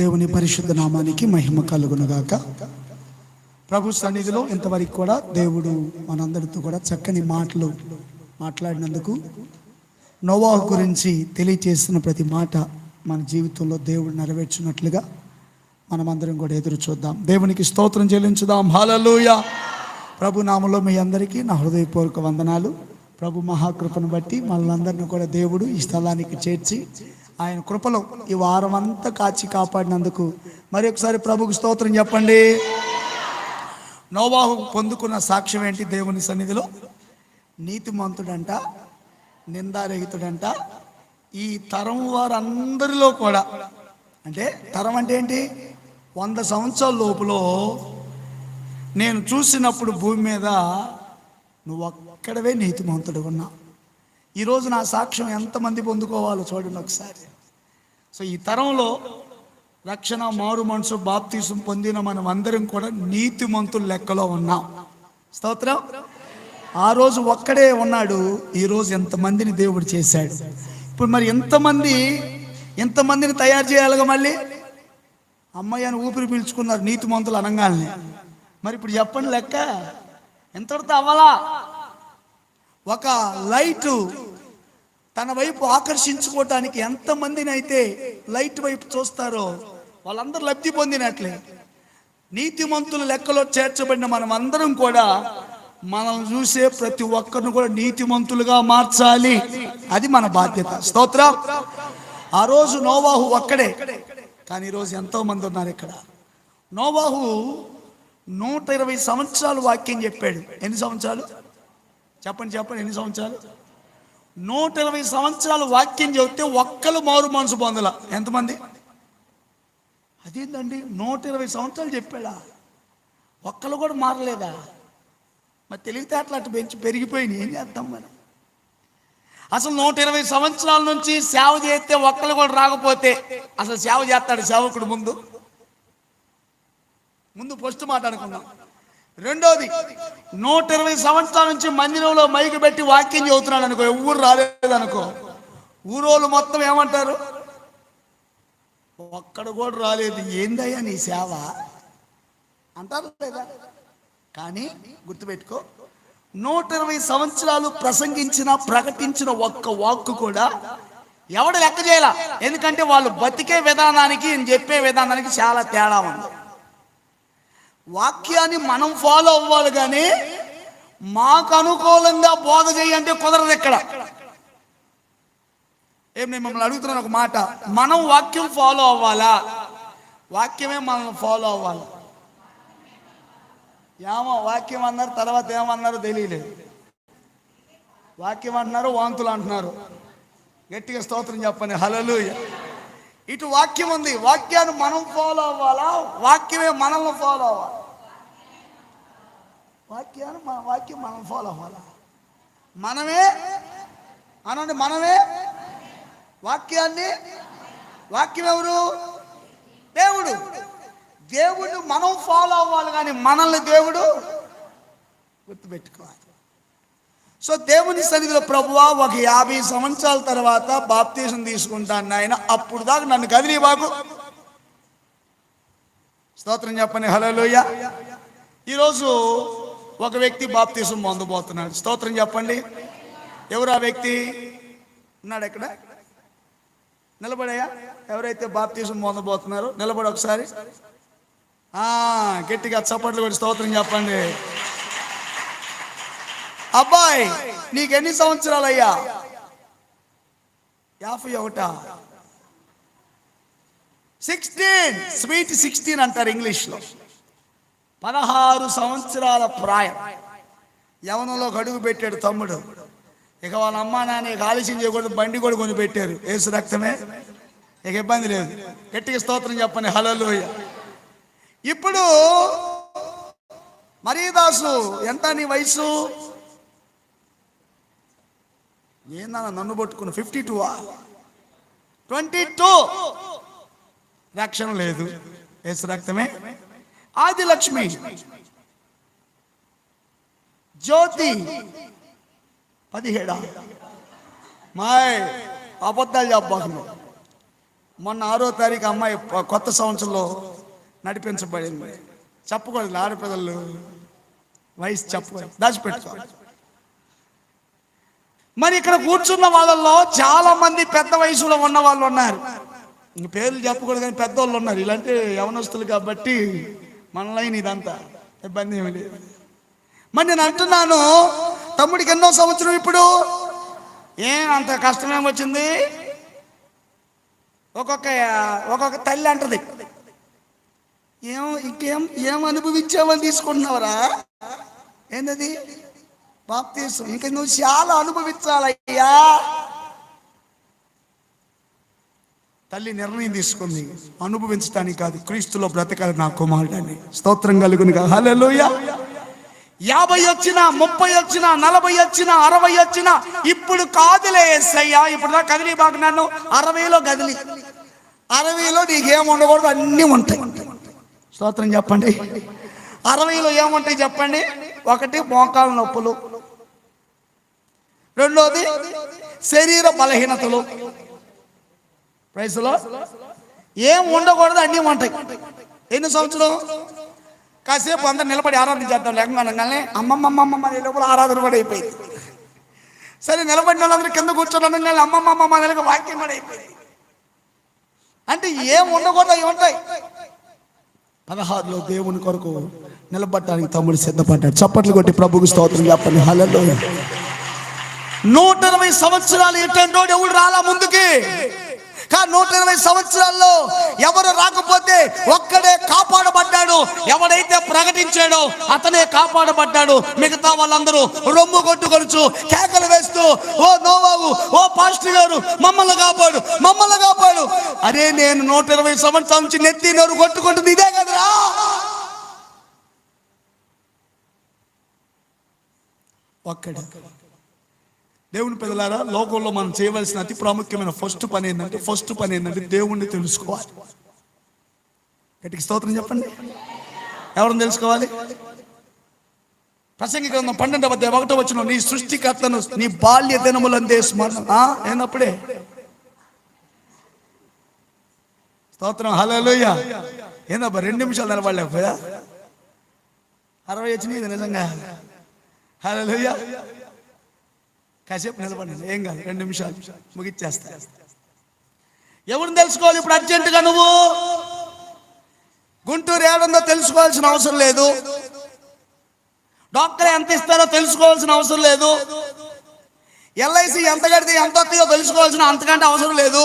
దేవుని పరిశుద్ధ నామానికి మహిమ కలుగునుగాక. ప్రభు సన్నిధిలో ఇంతవరకు కూడా దేవుడు మనందరితో కూడా చక్కని మాటలు మాట్లాడినందుకు నోవాహు గురించి తెలియచేసిన ప్రతి మాట మన జీవితంలో దేవుడు నెరవేర్చినట్లుగా మనమందరం కూడా ఎదురు చూద్దాం. దేవునికి స్తోత్రం చెల్లించుదాం. హాలలుయ ప్రభు నామలో మీ అందరికీ నా హృదయపూర్వక వందనాలు. ప్రభు మహాకృపను బట్టి మనందరిని కూడా దేవుడు ఈ స్థలానికి చేర్చి ఆయన కృపలో ఈ వారం అంతా కాచి కాపాడినందుకు మరి ఒకసారి ప్రభుకు స్తోత్రం చెప్పండి. నోవాహు పొందుకున్న సాక్ష్యం ఏంటి దేవుని సన్నిధిలో? నీతిమంతుడంట నిందారహితుడంట ఈ తరం వారందరిలో కూడా. అంటే తరం అంటే ఏంటి? వంద సంవత్సరాల లోపులో నేను చూసినప్పుడు భూమి మీద నువ్వు ఒక్కడవే నీతిమంతుడు ఉన్నావు ఈరోజు నా సాక్ష్యం ఎంతమంది పొందుకోవాలో చూడండి ఒకసారి. సో ఈ తరంలో రక్షణ మారు మనసు బాప్తీసం పొందిన మనం అందరం కూడా నీతిమంతుల లెక్కలో ఉన్నాం. స్తోత్రం? ఆ రోజు ఒక్కడే ఉన్నాడు ఈరోజు ఎంతమందిని దేవుడు చేశాడు. ఇప్పుడు మరి ఎంతమంది ఎంతమందిని తయారు చేయాలిగా మళ్ళీ? అమ్మాయి అని ఊపిరి పీల్చుకున్నారు నీతిమంతులు అనగానే. మరి ఇప్పుడు చెప్పండి లెక్క? ఎంతటితో అవ్వాలా? ఒక లైటు తన వైపు ఆకర్షించుకోవటానికి ఎంతమందిని అయితే లైట్ వైపు చూస్తారో వాళ్ళందరూ లబ్ధి పొందినట్లే. నీతిమంతుల లెక్కలో చేర్చబడిన మనం అందరం కూడా మనల్ని చూసే ప్రతి ఒక్కరిని కూడా నీతిమంతులుగా మార్చాలి. అది మన బాధ్యత. స్తోత్రం. ఆ రోజు నోవాహు ఒక్కడే. కానీ ఈరోజు ఎంతో మంది ఉన్నారు ఇక్కడ. నోవాహు నూట ఇరవై సంవత్సరాలు వాక్యం చెప్పాడు. ఎన్ని సంవత్సరాలు? చెప్పండి చెప్పండి ఎన్ని సంవత్సరాలు? నూట ఇరవై సంవత్సరాలు వాక్యం చెబితే ఒక్కరు మారు మనసు పొందల. ఎంతమంది? అదేంటండి నూట ఇరవై సంవత్సరాలు చెప్పాడా? ఒక్కరు కూడా మారలేదా? మరి తెలివితేటలు అటు పెంచి పెరిగిపోయినాయి. ఏం చేద్దాం మనం? అసలు నూట ఇరవై సంవత్సరాల నుంచి సేవ చేస్తే ఒక్కరు కూడా రాకపోతే అసలు సేవ చేస్తాడు సేవకుడు ముందు. ముందు ఫస్ట్ మాట రెండోది నూట ఇరవై సంవత్సరాల నుంచి మందిరంలో మైకి పెట్టి వాక్యం చదువుతున్నాడు అనుకో ఎవరు రాలేదనుకో. ఊరోళ్ళు మొత్తం ఏమంటారు? ఒక్కడ కూడా రాలేదు. ఏందయ్యా నీ సేవ? అంటారు లేదా? కానీ గుర్తుపెట్టుకో నూట ఇరవై సంవత్సరాలు ప్రసంగించిన ప్రకటించిన ఒక్క వాక్కు కూడా ఎవడు లెక్క చేయాల? ఎందుకంటే వాళ్ళు బతికే విధానానికి నేను చెప్పే విధానానికి చాలా తేడా ఉంది. వాక్యాన్ని మనం ఫాలో అవ్వాలి కానీ మాకు అనుకూలంగా బోధ చేయంటే కుదరదు ఇక్కడ ఏం నేను మిమ్మల్ని అడుగుతున్నాను ఒక మాట. మనం వాక్యం ఫాలో అవ్వాలా? వాక్యమే మనల్ని ఫాలో అవ్వాలి? ఏమో వాక్యం అన్నారు తర్వాత ఏమన్నారో తెలియలేదు. వాక్యం అంటున్నారు వాంతులు అంటున్నారు. గట్టిగా స్తోత్రం చెప్పండి. హలలు ఇటు వాక్యం ఉంది. వాక్యాన్ని మనం ఫాలో అవ్వాలా? వాక్యమే మనల్ని ఫాలో అవ్వాలి? వాక్యాన్ని మన వాక్యం మనం ఫాలో అవ్వాలా? మనమే? అనండి మనమే? వాక్యాన్ని? వాక్యం ఎవరు? దేవుడు. దేవుడు మనం ఫాలో అవ్వాలి కానీ మనల్ని దేవుడు గుర్తుపెట్టుకోవాలి. సో దేవుని సన్నిధిలో ప్రభువా ఒక యాభై సంవత్సరాల తర్వాత బాప్తీసం తీసుకుంటాను నాయన. అప్పుడు దాకా నన్ను కదిలి బాబు స్తోత్రం హలో లూయ ఈరోజు ఒక వ్యక్తి బాప్తీసం పొందబోతున్నాడు. స్తోత్రం చెప్పండి. ఎవరు ఆ వ్యక్తి? ఉన్నాడు ఎక్కడ? నిలబడయా? ఎవరైతే బాప్తీసం పొందబోతున్నారో నిలబడి ఒకసారి. గట్టిగా చప్పట్లు కొట్టి స్తోత్రం చెప్పండి. అబ్బాయి నీకు ఎన్ని సంవత్సరాలు అయ్యా యాభై ఒకటా? సిక్స్టీన్ స్వీట్ సిక్స్టీన్ అంటారు ఇంగ్లీష్లో. పదహారు సంవత్సరాల ప్రాయం. యవనంలో గడుగు పెట్టాడు తమ్ముడు. ఇక వాళ్ళ అమ్మా నాన్న ఇక ఆలస్యం చేయకూడదు బండి కూడా కొని పెట్టారు. ఏసు రక్తమే? ఇక ఇబ్బంది లేదు. గట్టిగా స్తోత్రం చెప్పని హలోయ ఇప్పుడు మరీదాసు ఎంత నీ వయసు? ఏందన్న నన్ను పట్టుకున్న ఫిఫ్టీ టూ ట్వంటీ టూ రక్షణ లేదు. ఏసు రక్తమే? ఆదిలక్ష్మి. జ్యోతి పదిహేడా. మాయ్ అబద్ధాలు చెప్పాను మొన్న ఆరో తారీఖు అమ్మాయి కొత్త సంవత్సరంలో నడిపించబడింది. చెప్పకూడదు ఆడపిల్లలు. వయసు చెప్పకూడదు దాచిపెట్టుకోవాలి మరి ఇక్కడ కూర్చున్న వాళ్ళల్లో చాలా మంది పెద్ద వయసులో ఉన్న వాళ్ళు ఉన్నారు. పేర్లు చెప్పకూడదు కానీ పెద్దోళ్ళు ఉన్నారు. ఇలాంటి యవనస్తులు కాబట్టి మన లైన్ ఇదంతా. ఇబ్బంది ఏమి లేదు. మరి నేను అంటున్నాను తమ్ముడికి ఎన్నో సంవత్సరం ఇప్పుడు? ఏం అంత కష్టమేం వచ్చింది? ఒక్కొక్క ఒక్కొక్క తల్లి అంటది. ఏం ఇంకేం ఏం అనుభవించామని తీసుకుంటున్నావరా? ఏంటది బాప్తీసం. ఇంకా నువ్వు చాలా అనుభవించాలయ్యా. తల్లి నిర్ణయం తీసుకుంది. అనుభవించడానికి కాదు క్రీస్తులో బ్రతకాలి నా కుమారుడని. స్తోత్రం కలుగునుగా. హల్లెలూయా. యాభై వచ్చిన ముప్పై వచ్చిన నలభై వచ్చిన అరవై వచ్చిన ఇప్పుడు కాదులే ఎస్ఐయా ఇప్పుడు దా కదిలి బాగున్నాను నన్ను. అరవైలో కదిలి. అరవైలో నీకేం ఉండకూడదు అన్నీ ఉంటాయి. స్తోత్రం చెప్పండి. అరవైలో ఏముంటాయి చెప్పండి? ఒకటి మోకాల నొప్పులు. రెండోది శరీర బలహీనతలు. ప్రైస్లో ఏం ఉండకూడదు అన్నీ ఉంటాయి. ఎన్ని సంవత్సరం కాసేపు అందరు నిలబడి ఆరాధన చేద్దాం లేకపోతే అమ్మమ్మమ్మమ్మ లోపల ఆరాధన కూడా అయిపోయింది. సరే నిలబడిన వాళ్ళందరూ కింద కూర్చొని అమ్మమ్మ అమ్మమ్మమ్మ అనే వాక్యం కూడా అయిపోయింది. అంటే ఏం ఉండకూడదు అవి ఉంటాయి. పదహారులో దేవుని కొరకు నిలబడటానికి తమ్ముడు సిద్ధపడ్డాడు. చప్పట్లు కొట్టి ప్రభుకు స్తోత్రం చెప్పండి. హలో నూట ఇరవై సంవత్సరాలు ఎట్టంటోడు ఎవడు రాలా ముందుకి? కానీ నూట ఇరవై సంవత్సరాల్లో ఎవరు రాకపోతే ఒక్కడే కాపాడబడ్డాడు. ఎవడైతే ప్రకటించాడో అతనే కాపాడబడ్డాడు. మిగతా వాళ్ళందరూ రొమ్ము కొట్టుకొనుచు కేకలు వేస్తూ ఓ నోవాబు ఓ పాస్టర్ గారు మమ్మల్ని కాపాడు మమ్మల్ని కాపాడు. అరే నేను నూట ఇరవై సంవత్సరాల నుంచి నెత్తి నోరు కొట్టుకుంటుంది ఇదే కదరా. ఒక్కడే. దేవుని పిల్లలారా లోకంలో మనం చేయవలసిన అతి ప్రాముఖ్యమైన ఫస్ట్ పని ఏంటంటే ఫస్ట్ పని ఏంటంటే దేవుణ్ణి తెలుసుకోవాలి. గట్టికి స్తోత్రం చెప్పండి. ఎవరిని తెలుసుకోవాలి? ప్రసంగి గ్రంథం పన్నెండవ అధ్యాయం ఒకటో వచ్చిన నీ సృష్టికర్తను నీ బాల్య దినములందే స్మరణ ఆ, స్తోత్రం హలోయ ఏందబ్బా రెండు నిమిషాలు నిలబడలేకపోయా అరవై వచ్చినాయి నిజంగా. హలోయ కాసేపు నిలబడండి. ఏం కాదు రెండు నిమిషాలు. ముగిచ్చేస్తా. ఎవరిని తెలుసుకోవాలి ఇప్పుడు అర్జెంటుగా నువ్వు? గుంటూరు ఏడుందో తెలుసుకోవాల్సిన అవసరం లేదు. డాక్టర్ ఎంత ఇస్తారో తెలుసుకోవాల్సిన అవసరం లేదు. ఎల్ఐసి ఎంత కడితే ఎంత వస్తాయో తెలుసుకోవాల్సిన అంతకంటే అవసరం లేదు.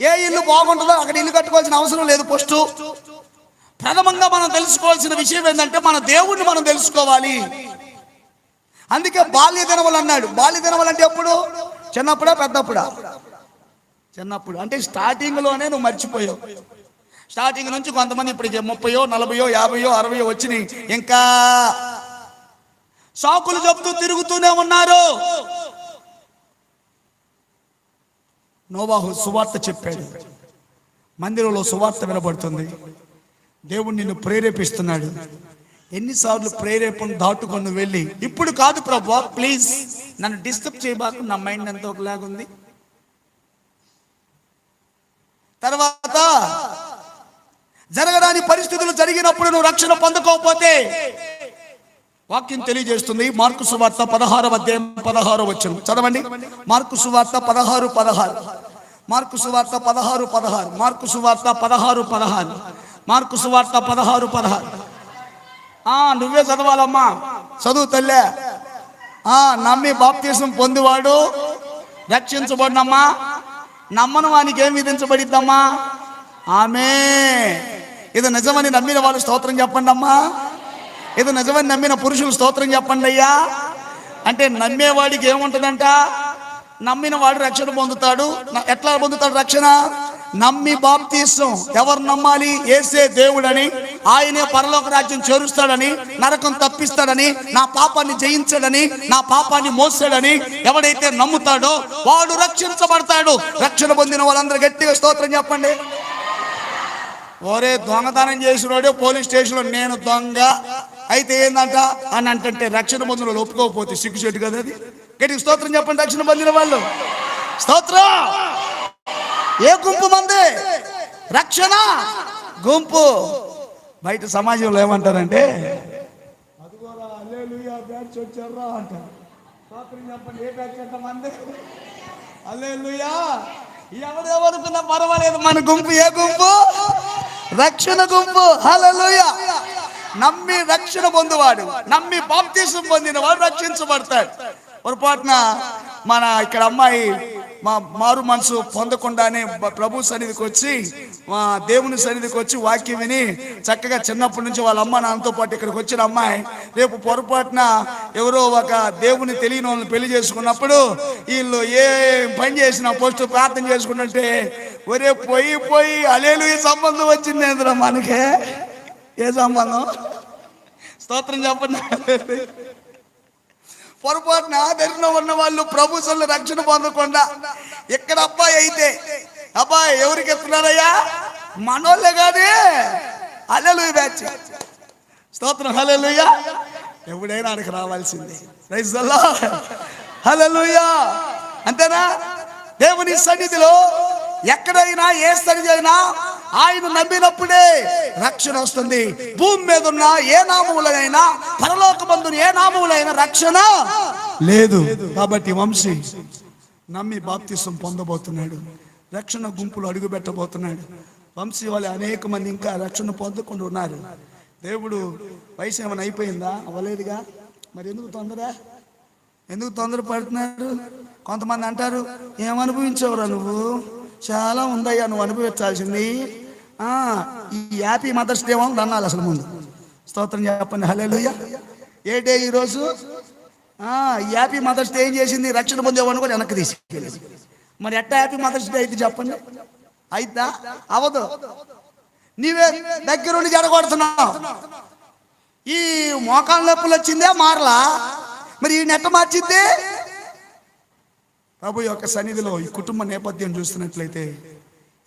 ఏ ఇల్లు బాగుంటుందో అక్కడ ఇల్లు కట్టుకోవాల్సిన అవసరం లేదు ఫస్ట్. ప్రథమంగా మనం తెలుసుకోవాల్సిన విషయం ఏంటంటే మన దేవుణ్ణి మనం తెలుసుకోవాలి. అందుకే బాల్య దినములు అన్నాడు. బాల్య దినములు అంటే ఎప్పుడు? చిన్నప్పుడా పెద్దప్పుడా? చిన్నప్పుడు. అంటే స్టార్టింగ్లోనే నువ్వు మర్చిపోయావు. స్టార్టింగ్ నుంచి కొంతమంది ఇప్పుడు ముప్పయో నలభయో యాభయో అరవయో వచ్చినాయి. ఇంకా సాకులు చెబుతూ తిరుగుతూనే ఉన్నారు. నోవాహు సువార్త చెప్పాడు. మందిరంలో సువార్త వినబడుతుంది. దేవుడు నిన్ను ప్రేరేపిస్తున్నాడు. ఎన్నిసార్లు ప్రేరేపణ దాటుకొని వెళ్ళి ఇప్పుడు కాదు ప్రభు ప్లీజ్ నన్ను డిస్టర్బ్ చేయబాకు నా మైండ్ ఎంత ఒకలాగుంది తర్వాత జరగరాని పరిస్థితులు జరిగినప్పుడు నువ్వు రక్షణ పొందుకోకపోతే వాక్యం తెలియజేస్తుంది. మార్కు సువార్త పదహారు అధ్యాయం పదహారు వచ్చను చదవండి. మార్కు సువార్త పదహారు పదహారు. మార్కు సువార్త పదహారు పదహారు. మార్కు సువార్త పదహారు పదహారు. మార్కు సువార్త పదహారు పదహారు. నువ్వే చదవాలమ్మా. చదువు తల్లే. ఆ నమ్మి బాప్తీసం పొందివాడు. రక్షించబడినమ్మా. నమ్మను వానికి ఏం విధించబడిద్దమ్మా? ఆమె ఇది నిజమని నమ్మిన వాళ్ళు స్తోత్రం చెప్పండి అమ్మా. ఇది నిజమని నమ్మిన పురుషులు స్తోత్రం చెప్పండి అయ్యా. అంటే నమ్మేవాడికి ఏముంటుందంట? నమ్మిన వాడు రక్షణ పొందుతాడు. ఎట్లా పొందుతాడు రక్షణ? నమ్మి బాప్తీసం ఎవరు నమ్మాలి? ఏసే దేవుడని ఆయనే పరలోక రాజ్యం చేరుస్తాడని నరకం తప్పిస్తాడని నా పాపాన్ని జయించాడని నా పాపాన్ని మోస్తాడని ఎవడైతే నమ్ముతాడో వాడు రక్షించబడతాడు. రక్షణ పొందిన వాళ్ళందరూ గట్టిగా స్తోత్రం చెప్పండి. ఓరే దొంగతనం చేసినోడే పోలీస్ స్టేషన్లో నేను దొంగ. అయితే ఏందంట? అని అంటే రక్షణ పొందిన వాళ్ళు ఒప్పుకోకపోతే సిగ్గుచెట్టు కదా అది. గట్టిగా స్తోత్రం చెప్పండి రక్షణ పొందిన వాళ్ళు. స్తోత్రం! ఏ గుంపు మంది? రక్షణ. గుంపు. బయట సమాజంలో ఏమంటారంటే అదిగోరా చెప్పండి ఏ పర్వాలేదు మన గుంపు ఏ గుంపు? రక్షణ గుంపు. హల్లెలూయా. నమ్మి రక్షణ పొందువాడు. నమ్మి బాప్తీసం పొందిన వాడు రక్షించబడతాడు. పొరపాటున మన ఇక్కడ అమ్మాయి మా మారు మనసు పొందకుండానే ప్రభు సన్నిధికి వచ్చి మా దేవుని సన్నిధికి వచ్చి వాక్యం విని చక్కగా చిన్నప్పటి నుంచి వాళ్ళ అమ్మ నాన్నతో పాటు ఇక్కడికి వచ్చిన అమ్మాయి రేపు పొరపాటున ఎవరో ఒక దేవుని తెలియని వాళ్ళని పెళ్ళి చేసుకున్నప్పుడు వీళ్ళు ఏ పని చేసినా పోస్ట్ ప్రార్థన చేసుకుంటుంటే ఒరే పోయి పోయి అలేలు ఈ సంబంధం వచ్చింది ఏంద్రా మనకే? ఏ సంబంధం? స్తోత్రం చెప్పండి. పొరపాటున దరిద్రం ఉన్న వాళ్ళు ప్రభుత్వంలో రక్షణ పొందకుండా ఇక్కడ అబ్బాయి అయితే అబ్బాయి ఎవరికి ఎత్తున్నారయ్యా మనోళ్ళే కాదు. అల్లెలు బ్యాచ్. స్తోత్రం హలెలుయ్యా ఎవడైనా ఆడికి రావాల్సిందే. Praise hallelujah. అంతేనా? దేవుని సన్నిధిలో ఎక్కడైనా ఏ సన్నిధి అయినా ఆయన నమ్మినప్పుడే రక్షణ వస్తుంది. భూమి మీద ఉన్న ఏ నామములైనా పరలోకమందున ఏ నామములైనా రక్షణ లేదు. కాబట్టి వంశీ నమ్మి బాప్తిసం పొందబోతున్నాడు. రక్షణ గుంపులు అడుగు పెట్టబోతున్నాడు వంశీ వాళ్ళు అనేక మంది ఇంకా రక్షణ పొందకుండా ఉన్నారు. దేవుడు వయసు ఏమైనా అయిపోయిందా? అవ్వలేదుగా? మరి ఎందుకు తొందర? ఎందుకు తొందర పడుతున్నారు? కొంతమంది అంటారు ఏమనుభవించావురా నువ్వు? చాలా ఉందయ్యా నువ్వు అనుభవించాల్సింది. ఈ హ్యాపీ మదర్స్ డే వాళ్ళు అన్నాలి అసలు ముందు. స్తోత్రం చెప్పండి హల్లెలూయా ఏ డే ఈరోజు ఈ హ్యాపీ మదర్స్ డే ఏం చేసింది? రక్షణ పొందేవాడిని కూడా వెనక్కి తీసుకెళ్ళింది. మరి ఎట్ట హ్యాపీ మదర్స్ డే అయితే చెప్పండి? అయితా అవదు. నీవే దగ్గరుండి జడగొడుతున్నావు. ఈ మోకాళ్ళ నొప్పులు వచ్చిందే మారలా? మరి ఈ నెట్ట మార్చింది ప్రభు యొక్క సన్నిధిలో ఈ కుటుంబ నేపథ్యం చూస్తున్నట్లయితే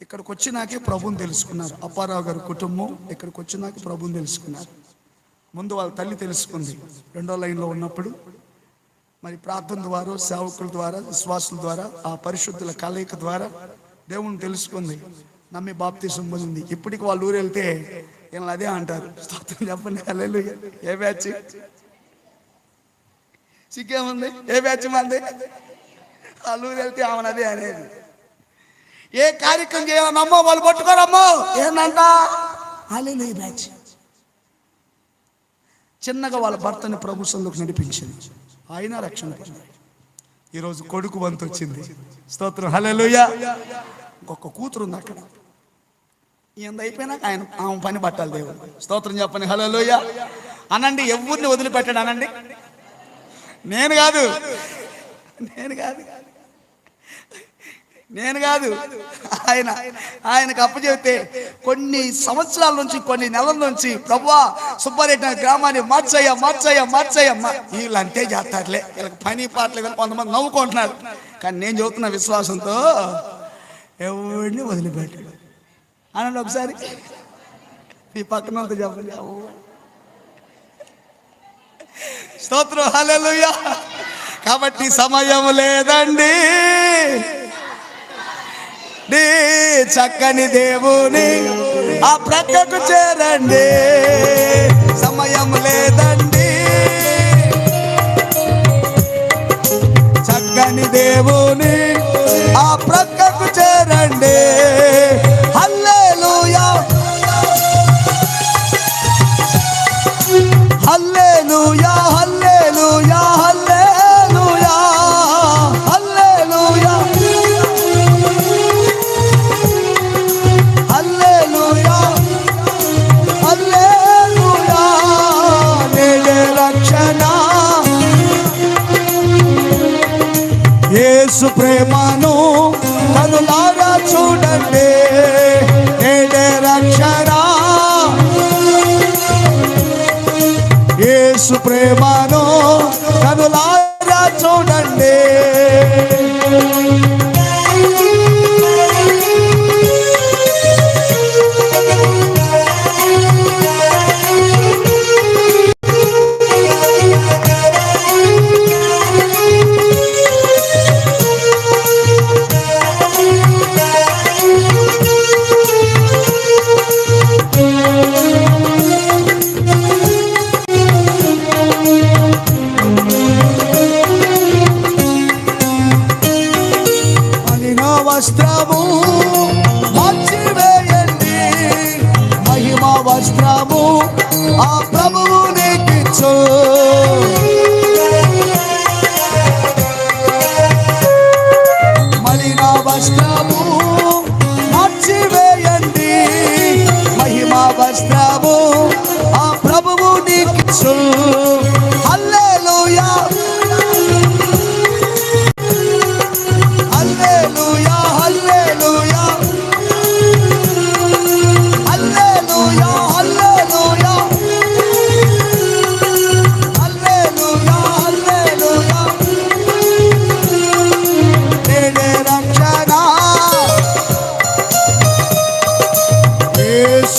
ఇక్కడికి వచ్చినాకే ప్రభుని తెలుసుకున్నారు. అప్పారావు గారి కుటుంబం ఇక్కడికి వచ్చినాక ప్రభుని తెలుసుకున్నారు. ముందు వాళ్ళ తల్లి తెలుసుకుంది. రెండో లైన్లో ఉన్నప్పుడు మరి ప్రార్థన ద్వారా సేవకుల ద్వారా విశ్వాసుల ద్వారా ఆ పరిశుద్ధుల కలయిక ద్వారా దేవుని తెలుసుకుంది. నమ్మి బాప్తీసం పొందింది. ఇప్పటికి వాళ్ళ ఊరు వెళ్తే వీళ్ళని అదే అంటారు. స్తోత్రం చెప్పండి. అల్లెలు ఏ బ్యాచ్? సిక్కేముంది ఏ బ్యాచ్ మంది? వాళ్ళ ఊరు వెళ్తే ఆమెను అదే అనేది. ఏ కార్యక్రమం చేయాలన్నమ్మో వాళ్ళు పట్టుకోరమ్మో. ఏందంట? హల్లెలూయా బ్యాచ్ చిన్నగా వాళ్ళ భర్తని ప్రభుత్వంలోకి నడిపించింది. ఆయన రక్షణ ఈరోజు కొడుకు వంతు వచ్చింది. స్తోత్రం. హల్లెలూయా ఇంకొక కూతురు ఉంది అక్కడ. ఈయన అయిపోయినాక ఆయన ఆమె పని పట్టాలి దేవుడు. స్తోత్రం చెప్పండి. హల్లెలూయ అనండి ఎవరిని వదిలిపెట్టాడు అనండి? నేను కాదు. నేను కాదు. నేను కాదు. ఆయన ఆయనకు అప్పచెబితే కొన్ని సంవత్సరాల నుంచి కొన్ని నెలల నుంచి ప్రభా సుబ్బారెడ్డి గ్రామాన్ని మార్చయ్య మార్చయ్య మార్చయ్యా. వీళ్ళు అంతే చేస్తారులే. వీళ్ళకి పని పాటలు కానీ కొంతమంది నవ్వుకుంటున్నారు. కానీ నేను చెబుతున్న విశ్వాసంతో ఎవరిని వదిలిపెట్టాడు. అనండి ఒకసారి. మీ పక్కన చెప్పండి. స్తోత్రం. హలో కాబట్టి సమయం లేదండి. నీ చక్కని దేవుని ఆ ప్రక్కకు చేరండి. సమయం లేదండి. చక్కని దేవుని ఆ ప్రక్కకు చేరండి. యేసు ప్రేమను కనులారా చూడండి. నేడే రక్షణ. యేసు ప్రేమ వస్త్రము మార్చివేయండి. మహిమ వస్త్రము ఆ ప్రభువు నీకిచ్చు. మలిన వస్త్రము మార్చివేయండి. మహిమ వస్త్రము ఆ ప్రభువు నీకిచ్చు.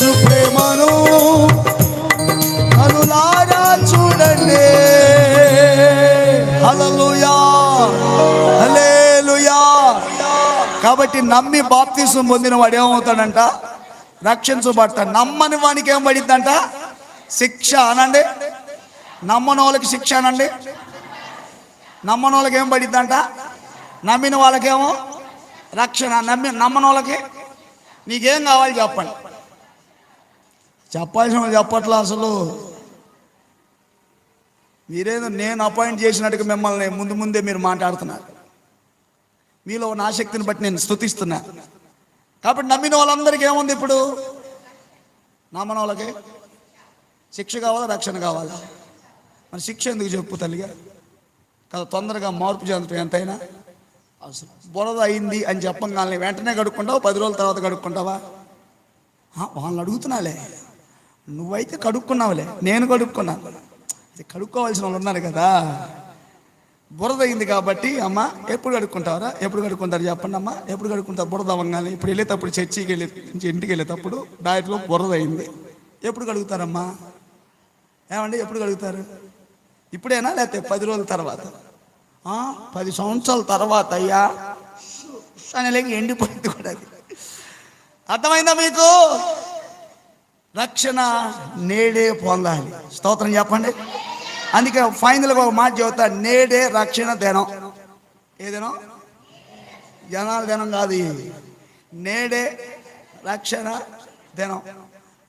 యేసు ప్రేమను కనులారా చూడండి. హల్లెలూయా హల్లెలూయా. కాబట్టి నమ్మి బాప్తీసం పొందిన వాడు ఏమవుతాడంట? రక్షించబడతాడు. నమ్మని వానికి ఏం పడిద్దంట? శిక్ష అనండి. నమ్మని వాళ్ళకి శిక్ష అనండి. నమ్మని వాళ్ళకి ఏం పడిద్దంట? నమ్మిన వాళ్ళకేమో రక్షణ. నమ్మి నమ్మని వాళ్ళకి నీకేం కావాలి చెప్పండి. చెప్పాల్సిన చెప్పట్లా అసలు. మీరేదో నేను అపాయింట్ చేసినట్టుగా మిమ్మల్ని ముందు ముందే మీరు మాట్లాడుతున్నారు. మీలో ఉన్న ఆసక్తిని బట్టి నేను స్థుతిస్తున్నా కాబట్టి నమ్మిన వాళ్ళందరికీ ఏముంది ఇప్పుడు? నమ్మన వాళ్ళకి శిక్ష కావాలా రక్షణ కావాలా? మరి శిక్ష ఎందుకు చెప్పు తల్లిగా? కదా తొందరగా మార్పు చెందటం ఎంతైనా? అసలు బురద అయింది అని చెప్పంగానే వెంటనే కడుక్కుంటావా? పది రోజుల తర్వాత కడుక్కుంటావా? వాళ్ళని అడుగుతున్నాలే. నువ్వైతే కడుక్కున్నావులే నేను కడుక్కున్నాను అది కడుక్కోవాల్సిన వాళ్ళు ఉన్నారు కదా. బురద అయింది కాబట్టి అమ్మ ఎప్పుడు కడుక్కుంటారా ఎప్పుడు కడుక్కుంటారు చెప్పండి అమ్మ. ఎప్పుడు కడుక్కుంటారు? బురద అవ్వగానే ఇప్పుడు వెళ్ళేటప్పుడు చర్చికి వెళ్ళే నుంచి ఇంటికి వెళ్ళేటప్పుడు డైట్లో బురద అయింది ఎప్పుడు కడుగుతారమ్మా? ఏమండి ఎప్పుడు కడుగుతారు? ఇప్పుడేనా లేకపోతే పది రోజుల తర్వాత? పది సంవత్సరాల తర్వాత అయ్యా. లేక ఎండిపోయింది కూడా అది. అర్థమైందా మీకు? రక్షణ నేడే పొందాలి. స్తోత్రం చెప్పండి. అందుకే ఫైనల్గా ఒక మాట చెబుతా నేడే రక్షణ దినం. ఏ దినం? జనాల దినం కాదు ఇది నేడే రక్షణ దినం.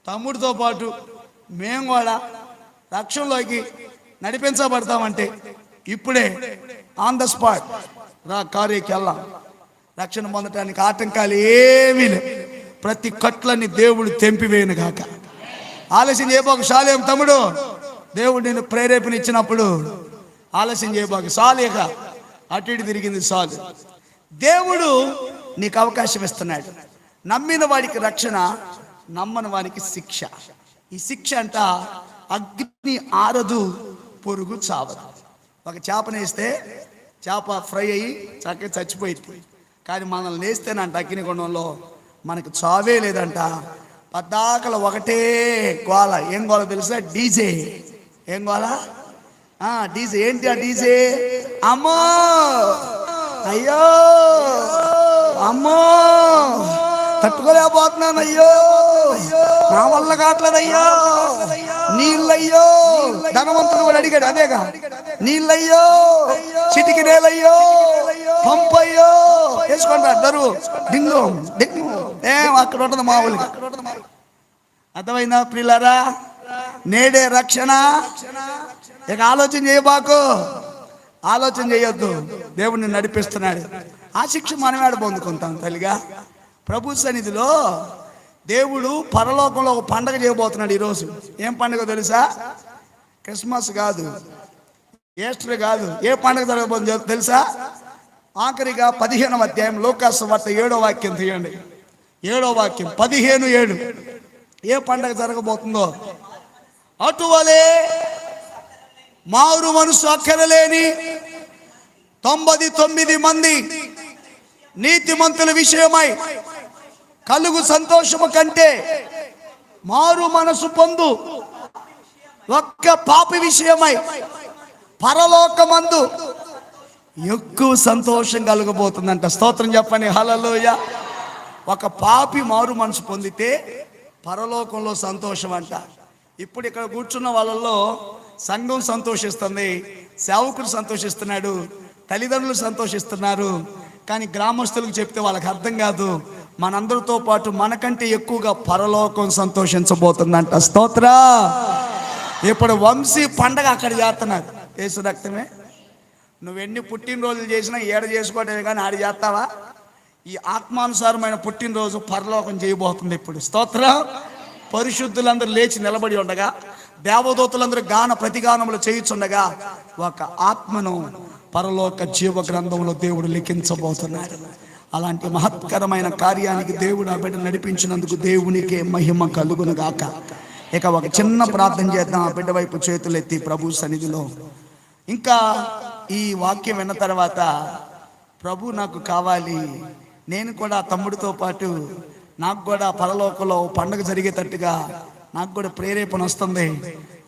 తమ్ముడితో పాటు మేము కూడా రక్షణలోకి నడిపించబడతామంటే ఇప్పుడే ఆన్ ద స్పాట్ రా కార్యకి వెళ్ళాం రక్షణ పొందటానికి ఆటంకాలు ఏమీ లేవు. ప్రతి కట్లని దేవుడు తెంపివేయను కాక ఆలస్యం చేయబోక సాలేం తమ్ముడు. దేవుడు నేను ప్రేరేపణిచ్చినప్పుడు ఆలస్యం చేయబోక. సాలేక అటు ఇటు తిరిగింది సాలు. దేవుడు నీకు అవకాశం ఇస్తున్నాడు. నమ్మిన వాడికి రక్షణ నమ్మని వానికి శిక్ష. ఈ శిక్ష అంట అగ్ని ఆరదు పొరుగు చావదు. ఒక చేపనేస్తే చేప ఫ్రై అయ్యి చక్కగా చచ్చిపోయింది. కానీ మనల్ని వేస్తేనంట అగ్నిగుండంలో మనకు చావే లేదంట. పద్దాకల ఒకటే గోల. ఏం గోల తెలుసా? డీజే. ఏం గోల? ఆ డీజే. ఏంటి ఆ డీజే? అమ్మో! అయ్యో! అమ్మో! తట్టుకోలేకపోతున్నాను అయ్యో! నా వల్ల కావట్లేదయ్యో! నీళ్ళయ్యో! ధనవంతుడు కూడా అడిగాడు అదేగా. నీళ్ళయ్యో! చిటికి నేలయ్యో! పంపయ్యో! వేసుకుంటా దరు డింగు డింగు ఏం అక్కడ ఉంటుంది మామూలుగా అర్థమైందా ప్రిల్లరా నేడే రక్షణ. ఇక ఆలోచన చేయబాకు. ఆలోచన చేయొద్దు. దేవుడిని నడిపిస్తున్నాడు. ఆ శిక్ష మనమేడ పొందుకుంటాం తల్లిగా. ప్రభు సన్నిధిలో దేవుడు పరలోకంలో ఒక పండగ చేయబోతున్నాడు ఈరోజు. ఏం పండగ తెలుసా? క్రిస్మస్ కాదు. ఈస్టర్ కాదు. ఏ పండగ జరగబోతుంది తెలుసా? ఆఖరిగా పదిహేనవ అధ్యాయం లోకాసు వార్త ఏడో వాక్యం తీయండి. ఏడో వాక్యం పదిహేను ఏడు. ఏ పండగ జరగబోతుందో? అటువలే మారు మనసు అక్కరలేని తొంభై తొమ్మిది మంది నీతిమంతుల విషయమై కలుగు సంతోషము కంటే మారు మనసు పొందు ఒక్క పాపి విషయమై పరలోకమందు ఎక్కువ సంతోషం కలగబోతుందంట. స్తోత్రం చెప్పండి. హలలోయ ఒక పాపి మారు మనసు పొందితే పరలోకంలో సంతోషం అంట. ఇప్పుడు ఇక్కడ కూర్చున్న వాళ్ళల్లో సంఘం సంతోషిస్తుంది సేవకుడు సంతోషిస్తున్నాడు తల్లిదండ్రులు సంతోషిస్తున్నారు. కానీ గ్రామస్తులకు చెప్తే వాళ్ళకి అర్థం కాదు. మనందరితో పాటు మనకంటే ఎక్కువగా పరలోకం సంతోషించబోతుందంట. స్తోత్ర! ఇప్పుడు వంశీ పండగ అక్కడ చేస్తున్నారు యేసు రక్తమే. నువ్వు ఎన్ని పుట్టినరోజులు చేసినా ఏడ చేసుకోవటమే కానీ ఆడ చేస్తావా? ఈ ఆత్మానుసారమైన పుట్టినరోజు పరలోకం చేయబోతుంది ఇప్పుడు. స్తోత్ర. పరిశుద్ధులందరూ లేచి నిలబడి ఉండగా దేవదూతలందరూ గాన ప్రతిగానములు చేయుచుండగా ఒక ఆత్మను పరలోక జీవ గ్రంథంలో దేవుడు లిఖించబోతున్నాడు. అలాంటి మహత్కరమైన కార్యానికి దేవుడు ఆ బిడ్డ నడిపించినందుకు దేవునికే మహిమ కలుగునుగాక ఇక ఒక చిన్న ప్రార్థన చేద్దాం ఆ బిడ్డ వైపు చేతులెత్తి ప్రభు సన్నిధిలో. ఇంకా ఈ వాక్యం విన్న తర్వాత ప్రభు నాకు కావాలి నేను కూడా తమ్ముడితో పాటు నాకు కూడా పరలోకంలో పండగ జరిగేటట్టుగా నాకు కూడా ప్రేరేపణ వస్తుంది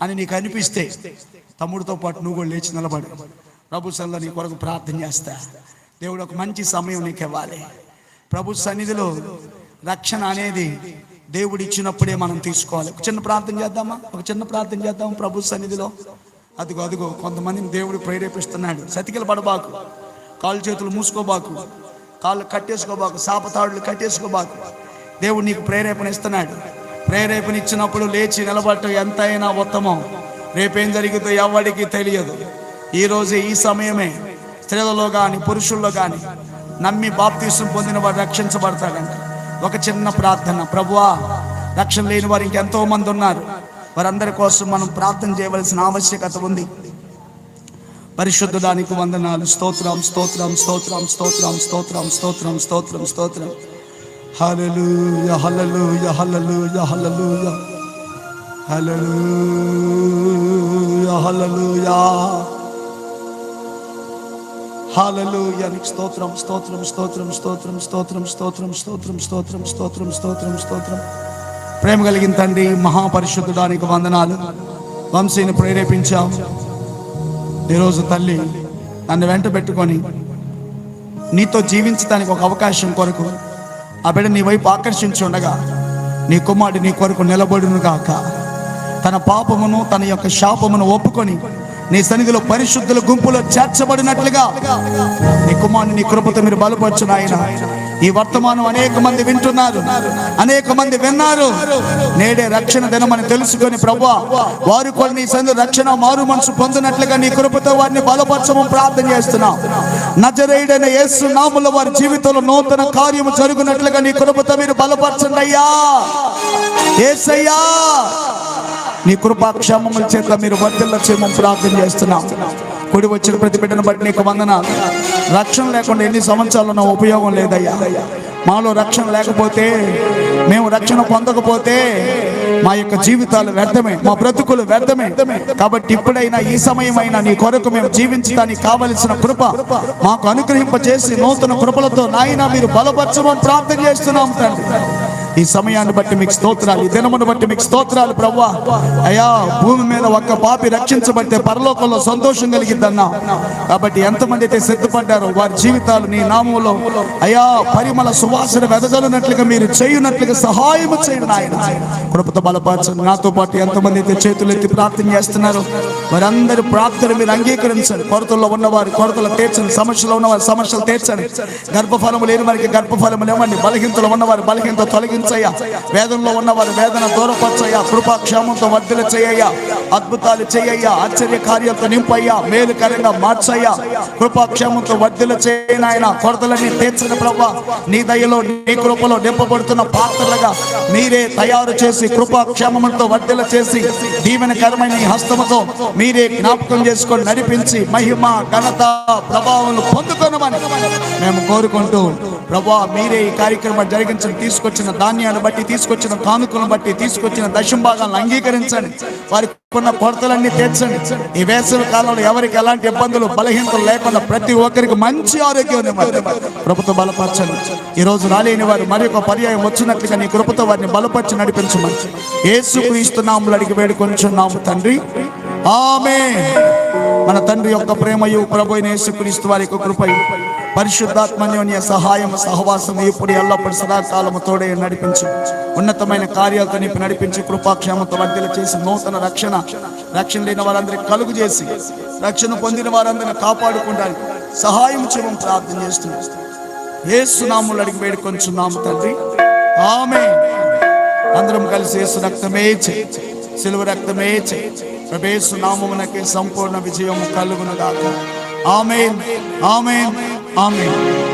అని నీకు అనిపిస్తే తమ్ముడితో పాటు నువ్వు కూడా లేచి నిలబడు. ప్రభు సన్నిధిలో నీ కొరకు ప్రార్థన చేస్తా. దేవుడు ఒక మంచి సమయం నీకు ఇవ్వాలి. ప్రభు సన్నిధిలో రక్షణ అనేది దేవుడు ఇచ్చినప్పుడే మనం తీసుకోవాలి. ఒక చిన్న ప్రార్థన చేద్దామా? ఒక చిన్న ప్రార్థన చేద్దాం ప్రభు సన్నిధిలో? అదిగో అదిగో కొంతమందిని దేవుడు ప్రేరేపిస్తున్నాడు. సతికిల పడబాకు. కాళ్ళు చేతులు మూసుకోబాకు. కాళ్ళు కట్టేసుకోబాకు సాపతాడులు కట్టేసుకోబాకు. దేవుడు నీకు ప్రేరేపణ ఇస్తున్నాడు. ప్రేరేపణ ఇచ్చినప్పుడు లేచి నిలబడటం ఎంతైనా ఉత్తమం. రేపేం జరిగితే ఎవరికి తెలియదు. ఈరోజు ఈ సమయమే స్త్రీలలో కానీ పురుషుల్లో కానీ నమ్మి బాప్తీసం పొందిన వారు రక్షించబడతాడంట ఒక చిన్న ప్రార్థన. ప్రభువా రక్షణ లేని వారు ఇంకెంతో మంది ఉన్నారు. వారందరి కోసం మనం ప్రార్థన చేయవలసిన ఆవశ్యకత ఉంది. పరిశుద్ధడానికి వందనాలు స్తోత్రం స్తోత్రం స్తోత్రం స్తోత్రం స్తోత్రం స్తోత్రం స్తోత్రం స్తోత్రం హల్లెలూయ యహలలు యహలలు హల్లెలూయ హల్లెలూయ హల్లెలూయ హల్లెలూయ నీకు స్తోత్రం స్తోత్రం స్తోత్రం స్తోత్రం స్తోత్రం స్తోత్రం స్తోత్రం స్తోత్రం స్తోత్రం స్తోత్రం స్తోత్రం ప్రేమ కలిగిన తండ్రి మహాపరిశుద్ధుడానికి వందనాలు వంశీని ప్రేరేపించాం ఈరోజు తల్లి నన్ను వెంట పెట్టుకొని నీతో జీవించడానికి ఒక అవకాశం కొరకు ఆ బిడ్డ నీ వైపు ఆకర్షించి ఉండగా నీ కుమారుడు నీ కొరకు నిలబడును గాక. తన పాపమును తన యొక్క శాపమును ఒప్పుకొని నీ సన్నిధిలో పరిశుద్ధుల గుంపులో చేర్చబడినట్లుగా నీ కుమారుని నీ కృపతో మీరు బలపరచునాయన ఈ వర్తమానం అనేక మంది వింటున్నారు అనేక మంది విన్నారు. నేడే రక్షణ దినమని తెలుసుకొని ప్రభా వారు కూడా నీ సందు రక్షణ మారు మనసు పొందినట్లుగా నీ కృపతో వారిని బలపరచమని ప్రార్థన చేస్తున్నాం. నజరేయుడైన యేసు నాముల వారి జీవితంలో నూతన కార్యము జరుగునట్లుగా నీ కృపతో మీరు బలపరచండి అయ్యా. ఏసయ్యా నీ కృపాక్షేమముల చేత మీరు వర్తిల్ల చేయమని ప్రార్థన చేస్తున్నాం. కుడి వచ్చిన ప్రతి బిడ్డను బట్టి నీకు వందన రక్షణ లేకుండా ఎన్ని సంవత్సరాలు నా ఉపయోగం లేదయ్యా. మాలో రక్షణ లేకపోతే మేము రక్షణ పొందకపోతే మా యొక్క జీవితాలు వ్యర్థమే మా బ్రతుకులు వ్యర్థమే. కాబట్టి ఇప్పుడైనా ఈ సమయమైనా నీ కొరకు మేము జీవించడానికి కావలసిన కృప మాకు అనుగ్రహింపచేసి నూతన కృపలతో నాయన మీరు బలపరచమని ప్రార్థన చేస్తున్నాం తండ్రి. ఈ సమయాన్ని బట్టి మీకు స్తోత్రాలు ఈ దినమును బట్టి మీకు స్తోత్రాలు ప్రవ్వా. అయ్యా భూమి మీద ఒక్క పాపి రక్షించబడితే పరలోకంలో సంతోషం కలిగిద్దన్నా. కాబట్టి ఎంతమంది అయితే సిద్ధపడ్డారో వారి జీవితాలు నీ నామంలో అయ్యా పరిమళ సువాసన వెదజల్లినట్లుగా మీరు చేయునట్లుగా సహాయం చేయండి నాయన. కృపతో బలపరచండి. నాతో పాటు ఎంతమంది అయితే చేతులు ఎత్తి ప్రార్థన చేస్తున్నారు వారందరి ప్రార్థన మీరు అంగీకరించండి. కొరతల్లో ఉన్నవారు కొరతలు తీర్చండి. సమస్యలో ఉన్నవారు సమస్యలు తీర్చండి. గర్భఫలము లేని వారికి గర్భఫలము లేవండి బలహీనతలు ఉన్నవారు బలహీనత వేదంలో వేదనలో ఉన్నవారు వేదన దూరపరచయ్యా. కృపాక్షేమంతో వర్ధలు చేయయ్యా. అద్భుతాలు చేయయ్యా. ఆశ్చర్య కార్యాలతో నింపయ్యా. మేలుకరంగా మార్చయ్యా. కృపాక్షేమంతో వర్ధలు చేయనాయన కొరతలన్నీ తీర్చిన ప్రభా. నీ దయలో నీ కృపలో నింపబడుతున్న పాత్రలుగా మీరే తయారు చేసి కృపాక్షేమంతో వర్ధలు చేసి దీవెనకరమైన ఈ హస్తముతో మీరే జ్ఞాపకం చేసుకొని నడిపించి మహిమ ఘనత ప్రభావం పొందుకొనమని మేము కోరుకుంటూ ప్రభా మీరే ఈ కార్యక్రమం జరిగించి తీసుకొచ్చిన దాని ధాన్యాన్ని బట్టి తీసుకొచ్చిన కానుకలను బట్టి తీసుకొచ్చిన దశం భాగాలను అంగీకరించండి. వారికి ఉన్న కొరతలన్నీ తీర్చండి. ఈ వేసవి కాలంలో ఎవరికి ఎలాంటి ఇబ్బందులు బలహీనతలు లేకుండా ప్రతి ఒక్కరికి మంచి ఆరోగ్యం ప్రభుత్వం ప్రభుత్వ బలపరచండి. ఈ రోజు రాలేని వారు మరి ఒక పర్యాయం వచ్చినట్లుగా నీ కృపతో వారిని బలపరిచి నడిపించమని యేసు క్రీస్తునాములు అడిగి వేడుకొంచున్నాము తండ్రి. ఆమె మన తండ్రి యొక్క ప్రేమయు ప్రభు అయిన యేసుక్రీస్తు వారి యొక్క కృపయు. పరిశుద్ధాత్మన్యోన్య సహాయం సహవాసం ఇప్పుడు ఎల్లప్పుడు సదాకాలము తోడే నడిపించి. ఉన్నతమైన కార్యాలతో నింపి నడిపించి కృపాక్షేమతో వర్ధల చేసి నూతన రక్షణ రక్షణ లేని వారందరికీ కలుగు చేసి రక్షణ పొందిన వారందరిని కాపాడుకుంటానికి సహాయం చేయమని ప్రార్థన చేస్తున్నాం. ఏసునాములు అడిగి వేడుకొంచున్నాము తండ్రి. ఆమె అందరం కలిసి యేసు రక్తమే చే సిలువ రక్తమే చేయి ప్రభేసు నామమునకి సంపూర్ణ విజయం కలుగును ఆమె ఆమె ఆమెన్ ఆమెన్